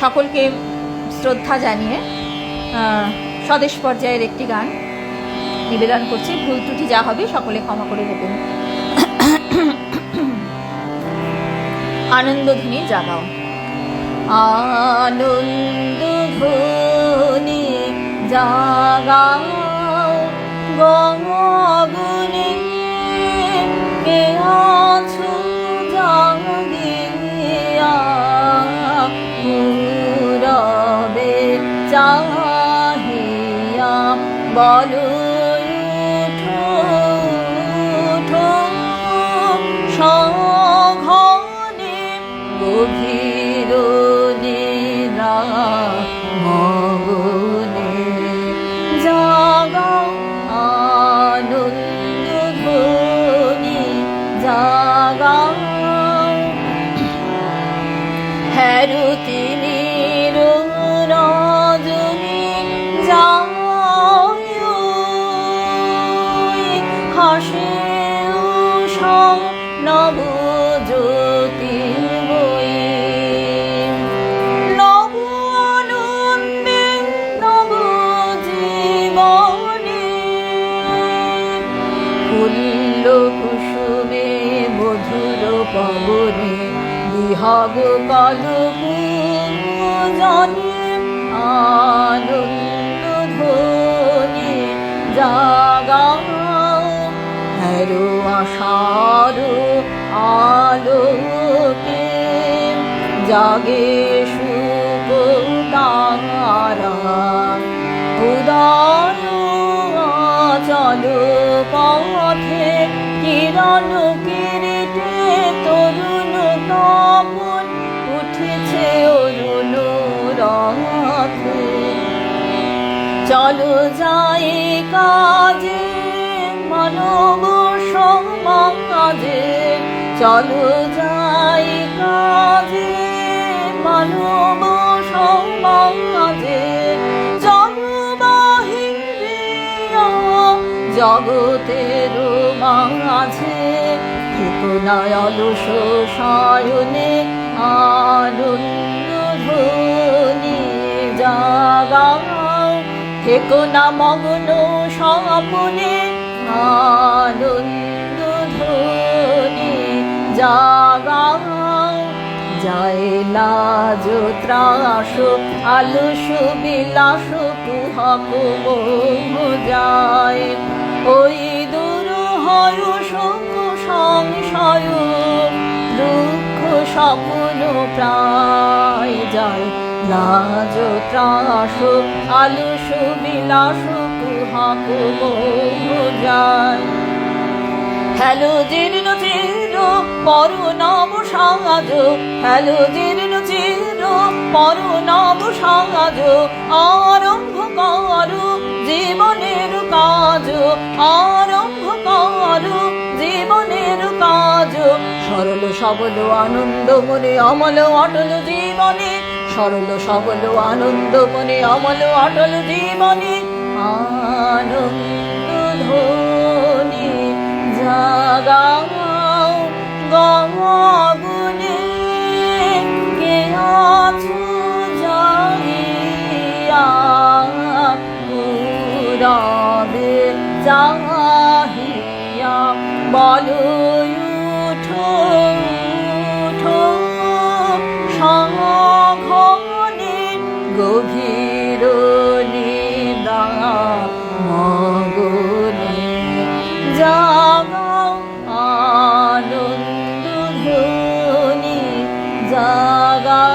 সকলকে শ্রদ্ধা জানিয়ে স্বদেশ পর্যায়ের একটি গান নিবেদন করছি। ভুল ত্রুটি যা হবে সকলে ক্ষমা করে দেবেন। আনন্দধ্বনি জাগাও। আনন্দ ধ্বনি জাগাও। গঙ্গনে কে আছো? বলো সঘনে গভীর নিরা মগনে জাগাও আনন্দ ধ্বনি জাগাও হ্যারু নব জ্যোতি বই। নব আনন্দে নব জীবনে। ফুল্ল কুসুমে হ্যারো আশার জাগে শুভ তারা উদার চলো পথে কিরণ কিরিটে তরুণ তপন উঠেছে অরুণ রথে। চলো যাই কাজে, মানব সমাজে। চলো যাই কাজে মানব জগতের মাঝে অলস সায়নে আনন্দ ধ্বনি না মগ্ন স্বপনে আনন্দ ধ্বনি জাগাও। যায় লাজ ত্রাস, আলস, বিলাস কুহক যায়। ওই দূর হয় শোক সংশয়, দুঃখ, স্বপ্ন, প্রায় যায় লাজ ত্রাস, আলস, বিলাস কুহক যায়। হ্যালো জীর্ণ চির পর নব সাজ। হ্যালো জীর্ণ চির পর নব সাজ। আরম্ভ কর জীবনের কাজ। আরম্ভ কর জীবনের কাজ। সরল সবল আনন্দ মনে, অমল অটল জীবনে। সরল সবল আনন্দ মনে, অমল অটল জীবনে। আনন্দ 다가와 거머무는 깨어주저이야 무덤을 자히야 멀어유통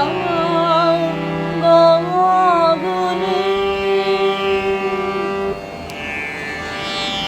너무